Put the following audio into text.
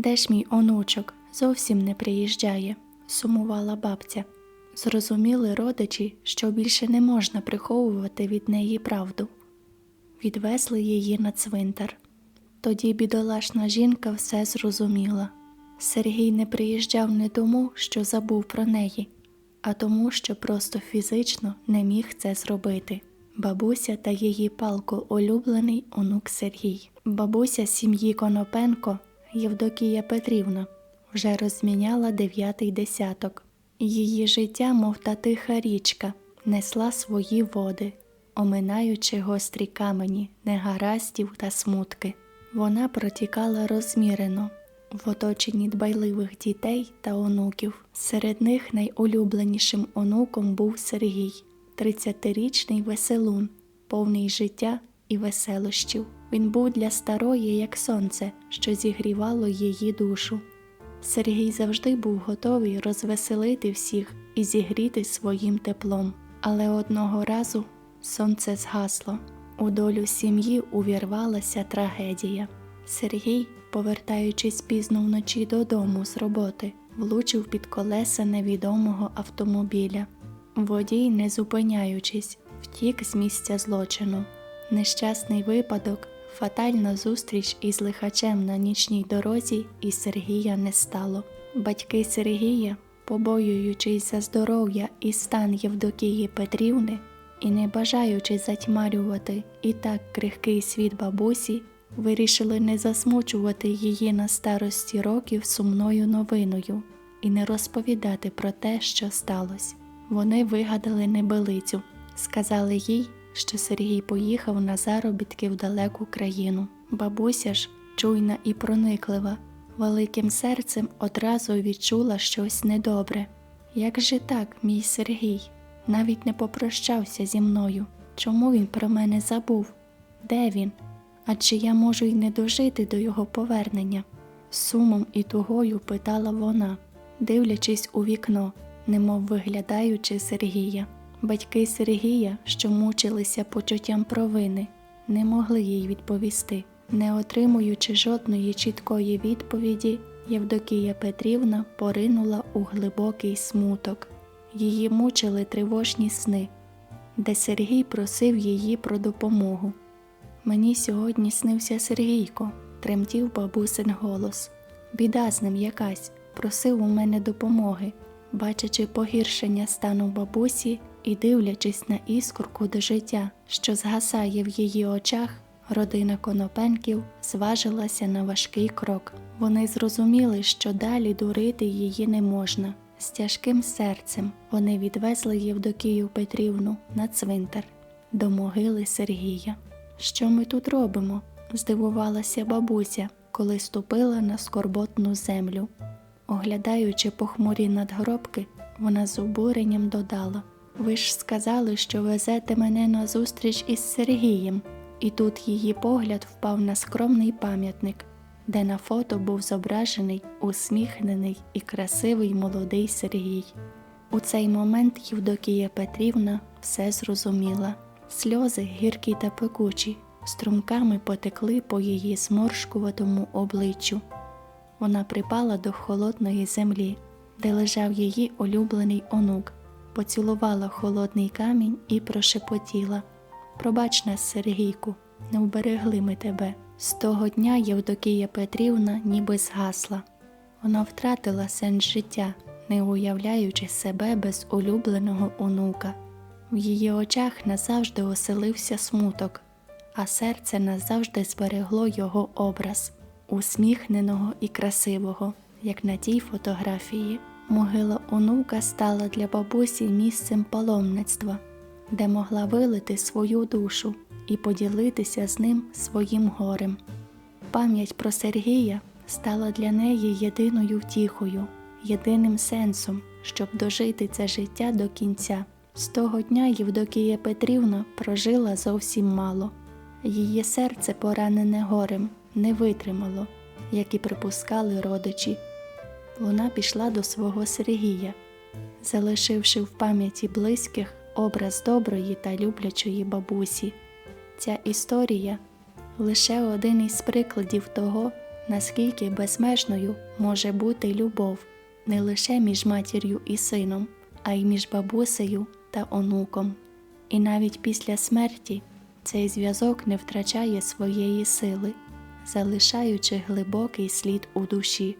Де ж мій онучок? Зовсім не приїжджає, сумувала бабця. Зрозуміли родичі, що більше не можна приховувати від неї правду. Відвезли її на цвинтар. Тоді бідолашна жінка все зрозуміла. Сергій не приїжджав не тому, що забув про неї, а тому, що просто фізично не міг це зробити. Бабуся та її палко улюблений онук Сергій. Бабуся сім'ї Конопенко Євдокія Петрівна вже розміняла дев'ятий десяток. Її життя, мов та тиха річка, несла свої води, оминаючи гострі камені, негараздів та смутки. Вона протікала розмірено, в оточенні дбайливих дітей та онуків. Серед них найулюбленішим онуком був Сергій, 30-річний веселун, повний життя і веселощів. Він був для старої, як сонце, що зігрівало її душу. Сергій завжди був готовий розвеселити всіх і зігріти своїм теплом. Але одного разу сонце згасло. У долю сім'ї увірвалася трагедія. Сергій, повертаючись пізно вночі додому з роботи, влучив під колеса невідомого автомобіля. Водій, не зупиняючись, втік з місця злочину. Нещасний випадок, фатальна зустріч із лихачем на нічній дорозі, і Сергія не стало. Батьки Сергія, побоюючись за здоров'я і стан Євдокії Петрівни, і не бажаючи затьмарювати і так крихкий світ бабусі, вирішили не засмучувати її на старості років сумною новиною і не розповідати про те, що сталося. Вони вигадали небелицю, сказали їй, що Сергій поїхав на заробітки в далеку країну. Бабуся ж, чуйна і прониклива, великим серцем одразу відчула щось недобре. Як же так, мій Сергій? Навіть не попрощався зі мною. Чому він про мене забув? Де він? Адже я можу й не дожити до його повернення. Сумом і тугою питала вона, дивлячись у вікно, немов виглядаючи Сергія. Батьки Сергія, що мучилися почуттям провини, не могли їй відповісти. Не отримуючи жодної чіткої відповіді, Євдокія Петрівна поринула у глибокий смуток. Її мучили тривожні сни, де Сергій просив її про допомогу. Мені сьогодні снився Сергійко, тремтів бабусин голос. Біда з ним якась, просив у мене допомоги, бачачи погіршення стану бабусі і дивлячись на іскорку до життя, що згасає в її очах, родина Конопенків зважилася на важкий крок. Вони зрозуміли, що далі дурити її не можна. З тяжким серцем вони відвезли Євдокію Петрівну на цвинтар до могили Сергія. Що ми тут робимо? здивувалася бабуся, коли ступила на скорботну землю. Оглядаючи похмурі надгробки, вона з обуренням додала Ви ж сказали, що везете мене на зустріч із Сергієм, і тут її погляд впав на скромний пам'ятник, де на фото був зображений усміхнений і красивий молодий Сергій. У цей момент Євдокія Петрівна все зрозуміла. Сльози гіркі та пекучі, струмками потекли по її зморшкуватому обличчю. Вона припала до холодної землі, де лежав її улюблений онук, поцілувала холодний камінь і прошепотіла Пробач нас, Сергійку, не вберегли ми тебе. З того дня Євдокія Петрівна ніби згасла. Вона втратила сенс життя, не уявляючи себе без улюбленого онука. В її очах назавжди оселився смуток, а серце назавжди зберегло його образ, усміхненого і красивого, як на тій фотографії. Могила онука стала для бабусі місцем паломництва, де могла вилити свою душу і поділитися з ним своїм горем. Пам'ять про Сергія стала для неї єдиною втіхою, єдиним сенсом, щоб дожити це життя до кінця. З того дня Євдокія Петрівна прожила зовсім мало. Її серце, поранене горем, не витримало, як і припускали родичі. Вона пішла до свого Сергія, залишивши в пам'яті близьких образ доброї та люблячої бабусі. Ця історія лише один із прикладів того, наскільки безмежною може бути любов не лише між матір'ю і сином, а й між бабусею та онуком. І навіть після смерті цей зв'язок не втрачає своєї сили, залишаючи глибокий слід у душі.